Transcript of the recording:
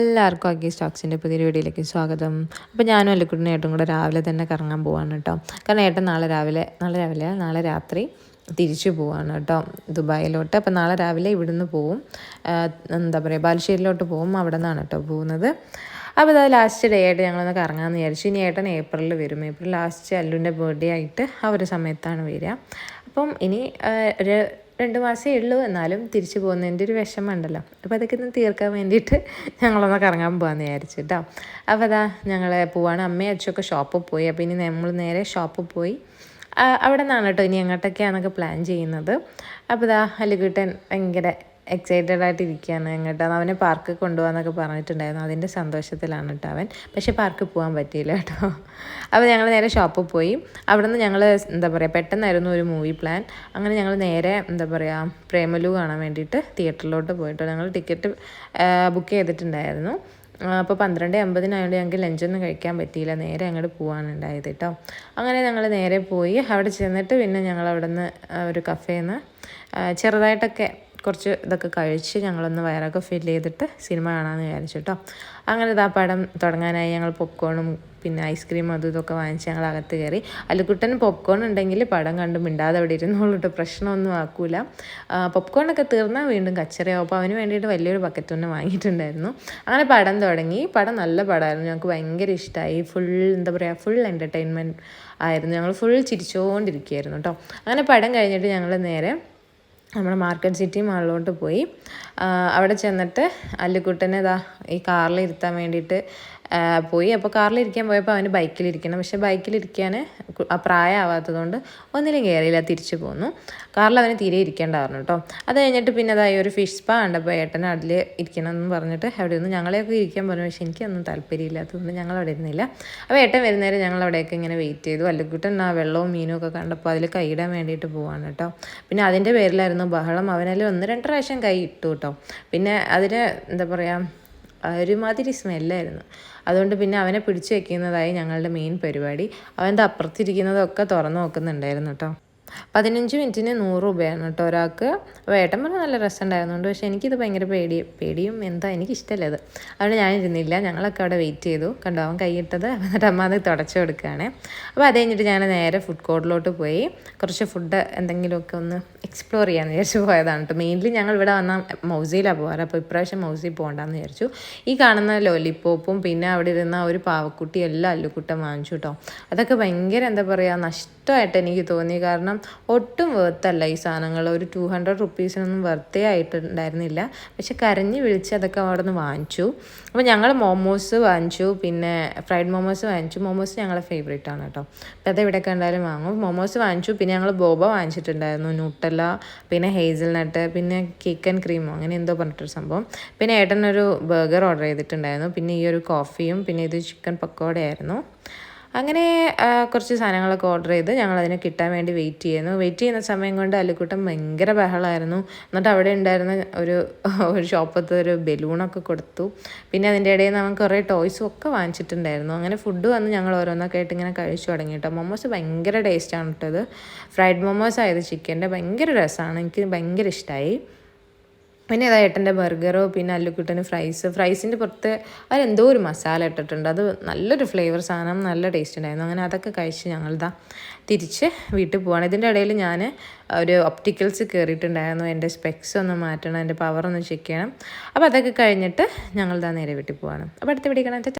എല്ലാവർക്കും അഗ്ഗി സ്റ്റോക്സിന്റെ പുതിയൊരു വീഡിയോയിലേക്ക് സ്വാഗതം. അപ്പോൾ ഞാനും അല്ലിക്കുട്ടിനും ഏട്ടും കൂടെ രാവിലെ തന്നെ കറങ്ങാൻ പോവാണ് കേട്ടോ. കാരണം ഏട്ടൻ നാളെ രാവിലെ നാളെ രാവിലെ നാളെ രാത്രി തിരിച്ചു പോവാണ് കേട്ടോ ദുബായിലോട്ട്. അപ്പോൾ നാളെ രാവിലെ ഇവിടുന്ന് പോവും. എന്താ പറയുക ബാലുശ്ശേരിയിലോട്ട് പോവും. അവിടെ നിന്നാണ് കേട്ടോ പോകുന്നത്. അപ്പോൾ അത് ലാസ്റ്റ് ഡേ ആയിട്ട് ഞങ്ങളൊന്ന് കറങ്ങാമെന്ന് വിചാരിച്ചു. ഇനി ഏട്ടൻ ഏപ്രിലിൽ വരും. ഏപ്രിൽ ലാസ്റ്റ് അല്ലുവിന്റെ ബർത്ത്ഡേ ആയിട്ട് ആ ഒരു സമയത്താണ് വരിക. അപ്പം ഇനി ഒരു രണ്ട് മാസമേ ഉള്ളൂ. എന്നാലും തിരിച്ചു പോകുന്നതിന്റെ ഒരു വിഷമമുണ്ടല്ലോ. അപ്പോൾ അതൊക്കെ ഒന്ന് തീർക്കാൻ വേണ്ടിയിട്ട് ഞങ്ങളൊന്ന് കറങ്ങാൻ പോകാമെന്ന് വിചാരിച്ചു കേട്ടോ. അപ്പോൾ അതാ ഞങ്ങൾ പോവാണ്. അമ്മയും അച്ഛനൊക്കെ ഷോപ്പിൽ പോയി. അപ്പോൾ ഇനി നമ്മൾ നേരെ ഷോപ്പിൽ പോയി. അവിടെ നിന്നാണ് കേട്ടോ. ഇനി എങ്ങോട്ടൊക്കെയാണെന്നൊക്കെ പ്ലാൻ ചെയ്യുന്നത്. അപ്പോൾ ഇതാ അല്ലുകിട്ടൻ ഭയങ്കര എക്സൈറ്റഡ് ആയിട്ട് ഇരിക്കുകയാണ് എങ്ങോട്ട് അവനെ പാർക്ക് കൊണ്ടുപോകാന്നൊക്കെ പറഞ്ഞിട്ടുണ്ടായിരുന്നു. അതിന്റെ സന്തോഷത്തിലാണ് കേട്ടോ അവൻ. പക്ഷേ പാർക്കിൽ പോകാൻ പറ്റിയില്ല കേട്ടോ അപ്പോൾ ഞങ്ങൾ നേരെ ഷോപ്പിൽ പോയി. അവിടെ നിന്ന് ഞങ്ങൾ എന്താ പറയുക പെട്ടെന്നായിരുന്നു ഒരു മൂവി പ്ലാൻ അങ്ങനെ ഞങ്ങൾ നേരെ എന്താ പറയുക പ്രേമലു കാണാൻ വേണ്ടിയിട്ട് തിയേറ്ററിലോട്ട് പോയിട്ടോ. ഞങ്ങൾ ടിക്കറ്റ് ബുക്ക് ചെയ്തിട്ടുണ്ടായിരുന്നു. അപ്പോൾ പന്ത്രണ്ട് അമ്പതിനായതുകൊണ്ട് ഞങ്ങൾക്ക് ലഞ്ചൊന്നും കഴിക്കാൻ പറ്റിയില്ല. നേരെ അങ്ങോട്ട് പോകാൻ ഉണ്ടായത് കേട്ടോ അങ്ങനെ ഞങ്ങൾ നേരെ പോയി. അവിടെ ചെന്നിട്ട് പിന്നെ ഞങ്ങൾ അവിടെ നിന്ന് ഒരു കഫേന്ന് ചെറുതായിട്ടൊക്കെ കുറച്ച് ഇതൊക്കെ കഴിച്ച് ഞങ്ങളൊന്ന് വയറൊക്കെ ഫില്ല് ചെയ്തിട്ട് സിനിമ കാണാമെന്ന് വിചാരിച്ചു കേട്ടോ അങ്ങനെ ഇതാ പടം തുടങ്ങാനായി ഞങ്ങൾ പോപ്കോണും പിന്നെ ഐസ്ക്രീം അതും ഇതൊക്കെ വാങ്ങിച്ച് ഞങ്ങൾ അകത്ത് കയറി. അല്ലുക്കുട്ടന് പോപ്കോൺ ഉണ്ടെങ്കിൽ പടം കണ്ട് മിണ്ടാതെ അവിടെ ഇരുന്നോളൂ കേട്ടോ പ്രശ്നമൊന്നും ആക്കൂല. പോപ്കോണൊക്കെ തീർന്നാൽ വീണ്ടും കച്ചറയാവും. അപ്പോൾ അവന് വേണ്ടിയിട്ട് വലിയൊരു ബക്കറ്റ് തന്നെ വാങ്ങിയിട്ടുണ്ടായിരുന്നു. അങ്ങനെ പടം തുടങ്ങി. പടം നല്ല പടമായിരുന്നു. ഞങ്ങൾക്ക് ഭയങ്കര ഇഷ്ടമായി ഫുൾ എന്താ പറയുക ഫുൾ എന്റർടൈൻമെന്റ് ആയിരുന്നു. ഞങ്ങൾ ഫുൾ ചിരിച്ചുകൊണ്ടിരിക്കുകയായിരുന്നു കേട്ടോ അങ്ങനെ പടം കഴിഞ്ഞിട്ട് ഞങ്ങൾ നേരെ നമ്മുടെ മാർക്കറ്റ് സിറ്റി മാളിലോട്ട് പോയി. അവിടെ ചെന്നിട്ട് അല്ലുക്കുട്ടനെ ഇതാ ഈ കാറിൽ ഇരുത്താൻ വേണ്ടിയിട്ട് പോയി. അപ്പോൾ കാറിലിരിക്കാൻ പോയപ്പോൾ അവന് ബൈക്കിലിരിക്കണം. പക്ഷെ ബൈക്കിലിരിക്കാൻ പ്രായമാവാത്തതുകൊണ്ട് ഒന്നിലും കയറിയില്ല തിരിച്ചു പോന്നു. കാറിൽ അവന് തീരെ ഇരിക്കേണ്ടായിരുന്നു കേട്ടോ. അത് കഴിഞ്ഞിട്ട് പിന്നെ അതായി ഒരു ഫിഷ് സ്പാ കണ്ടപ്പോൾ ഏട്ടൻ അതിൽ ഇരിക്കണം എന്ന് പറഞ്ഞിട്ട് അവിടെ നിന്ന് ഞങ്ങളെയൊക്കെ ഇരിക്കാൻ പറഞ്ഞു. പക്ഷെ എനിക്കൊന്നും താല്പര്യമില്ലാത്തതുകൊണ്ട് ഞങ്ങൾ അവിടെ ഇരുന്നില്ല. അപ്പോൾ ഏട്ടൻ വരുന്നേരം ഞങ്ങൾ അവിടെയൊക്കെ ഇങ്ങനെ വെയിറ്റ് ചെയ്തു. അല്ലക്കുട്ടൻ ആ വെള്ളവും മീനും ഒക്കെ കണ്ടപ്പോൾ അതിൽ കൈയിടാൻ വേണ്ടിയിട്ട് പോവാണ് കേട്ടോ. പിന്നെ അതിന്റെ പേരിലായിരുന്നു ബഹളം. അവനതിൽ ഒന്ന് രണ്ട് പ്രാവശ്യം കൈ ഇട്ടു കേട്ടോ. പിന്നെ അതിന് എന്താ പറയുക ഒരുമാതിരി സ്മെല്ലായിരുന്നു. അതുകൊണ്ട് പിന്നെ അവനെ പിടിച്ചു വെക്കുന്നതായി ഞങ്ങളുടെ മെയിൻ പരിപാടി. അവന്റെ അപ്പുറത്തിരിക്കുന്നതൊക്കെ തുറന്നു നോക്കുന്നുണ്ടായിരുന്നു കേട്ടോ പതിനഞ്ച് മിനിറ്റിന് നൂറ് രൂപയാണ് കേട്ടോ ഒരാൾക്ക്. അപ്പോൾ പറഞ്ഞാൽ നല്ല രസം ഉണ്ടായിരുന്നുണ്ട് പക്ഷേ എനിക്കിത് ഭയങ്കര പേടി പേടിയും എന്താ എനിക്കിഷ്ടമല്ല അത് അതുകൊണ്ട് ഞാൻ ഇരുന്നില്ല. ഞങ്ങളൊക്കെ അവിടെ വെയിറ്റ് ചെയ്തു. കണ്ടോ അവൻ കൈയിട്ടത് എന്നിട്ട് അമ്മ അത് തുടച്ചു കൊടുക്കുകയാണ്. അപ്പോൾ അത് കഴിഞ്ഞിട്ട് ഞാൻ നേരെ ഫുഡ് കോർട്ടിലോട്ട് പോയി. കുറച്ച് ഫുഡ് എന്തെങ്കിലുമൊക്കെ ഒന്ന് എക്സ്പ്ലോർ ചെയ്യാമെന്ന് വിചാരിച്ചു പോയതാണ് കേട്ടോ. മെയിൻലി ഞങ്ങൾ ഇവിടെ വന്നാൽ മൗസിയിലാണ് പോകാറ്. അപ്പോൾ ഇപ്രാവശ്യം മൗസിൽ പോകണ്ടെന്ന് വിചാരിച്ചു. ഈ കാണുന്ന ലോലിപ്പോപ്പും പിന്നെ അവിടെ ഇരുന്ന ഒരു പാവക്കുട്ടി എല്ലാം അല്ലുക്കുട്ടം വാങ്ങിച്ചു കേട്ടോ. അതൊക്കെ ഭയങ്കര എന്താ പറയുക നഷ്ടമായിട്ട് എനിക്ക് തോന്നി. കാരണം ഒട്ടും വെർത്തല്ല ഈ സാധനങ്ങൾ. ഒരു ടു ഹൺഡ്രഡ് റുപ്പീസിനൊന്നും വെർത്തേ ആയിട്ടുണ്ടായിരുന്നില്ല. പക്ഷെ കരഞ്ഞ് വിളിച്ച് അതൊക്കെ അവിടെ നിന്ന് വാങ്ങിച്ചു. അപ്പോൾ ഞങ്ങൾ മോമോസ് വാങ്ങിച്ചു. പിന്നെ ഫ്രൈഡ് മോമോസ് വാങ്ങിച്ചു. മോമോസ് ഞങ്ങളെ ഫേവറേറ്റ് ആണ് കേട്ടോ. അപ്പോൾ അത് ഇവിടെ കണ്ടാലും വാങ്ങും. മോമോസ് വാങ്ങിച്ചു. പിന്നെ ഞങ്ങൾ ബോബ വാങ്ങിച്ചിട്ടുണ്ടായിരുന്നു. ന്യൂട്ടല്ല പിന്നെ ഹേസൽ നട്ട് പിന്നെ കേക്ക് ആൻഡ് ക്രീമോ അങ്ങനെ എന്തോ പറഞ്ഞിട്ടൊരു സംഭവം. പിന്നെ ഏട്ടനൊരു ബർഗർ ഓർഡർ ചെയ്തിട്ടുണ്ടായിരുന്നു. പിന്നെ ഈ ഒരു കോഫിയും പിന്നെ ഇത് ചിക്കൻ പക്കോടയായിരുന്നു അങ്ങനെ കുറച്ച് സാധനങ്ങളൊക്കെ ഓർഡർ ചെയ്ത് ഞങ്ങൾ അതിനെ കിട്ടാൻ വേണ്ടി വെയിറ്റ് ചെയ്യുന്നു. വെയിറ്റ് ചെയ്യുന്ന സമയം കൊണ്ട് അല്ലിക്കുട്ടം ഭയങ്കര ബഹളമായിരുന്നു എന്നിട്ട് അവിടെ ഉണ്ടായിരുന്ന ഒരു ഒരു ഷോപ്പത്ത് ഒരു ബലൂണൊക്കെ കൊടുത്തു. പിന്നെ അതിന്റെ ഇടയിൽ നിന്ന് അവൻ കുറേ ടോയ്സും ഒക്കെ വാങ്ങിച്ചിട്ടുണ്ടായിരുന്നു. അങ്ങനെ ഫുഡ് വന്ന് ഞങ്ങൾ ഓരോന്നൊക്കെ ആയിട്ട് ഇങ്ങനെ കഴിച്ചു തുടങ്ങി കേട്ടോ. മൊമോസ് ഭയങ്കര ടേസ്റ്റാണ് കേട്ടത് ഫ്രൈഡ് മൊമോസ് ആയത് ചിക്കന്റെ ഭയങ്കര രസമാണ്. എനിക്ക് ഭയങ്കര ഇഷ്ടമായി പിന്നെ അതാ ഏട്ടന്റെ ബർഗറോ പിന്നെ അല്ലുക്കുട്ടന് ഫ്രൈസ്. ഫ്രൈസിന്റെ പുറത്ത് അതിലെന്തോ ഒരു മസാല ഇട്ടിട്ടുണ്ട്. അത് നല്ലൊരു ഫ്ലേവർ സാധനം നല്ല ടേസ്റ്റ് ഉണ്ടായിരുന്നു. അങ്ങനെ അതൊക്കെ കഴിച്ച് ഞങ്ങളിതാ തിരിച്ച് വീട്ടിൽ പോവാണ്. ഇതിന്റെ ഇടയിൽ ഞാൻ ഒരു ഒപ്റ്റിക്കൽസ് കയറിയിട്ടുണ്ടായിരുന്നു. എന്റെ സ്പെക്സ് ഒന്ന് മാറ്റണം എന്റെ പവർ ഒന്ന് ചെക്ക് ചെയ്യണം. അപ്പോൾ അതൊക്കെ കഴിഞ്ഞിട്ട് ഞങ്ങളിതാ നേരെ വീട്ടിൽ പോവാണ്. അപ്പോൾ അടുത്ത് പിടിക്കണം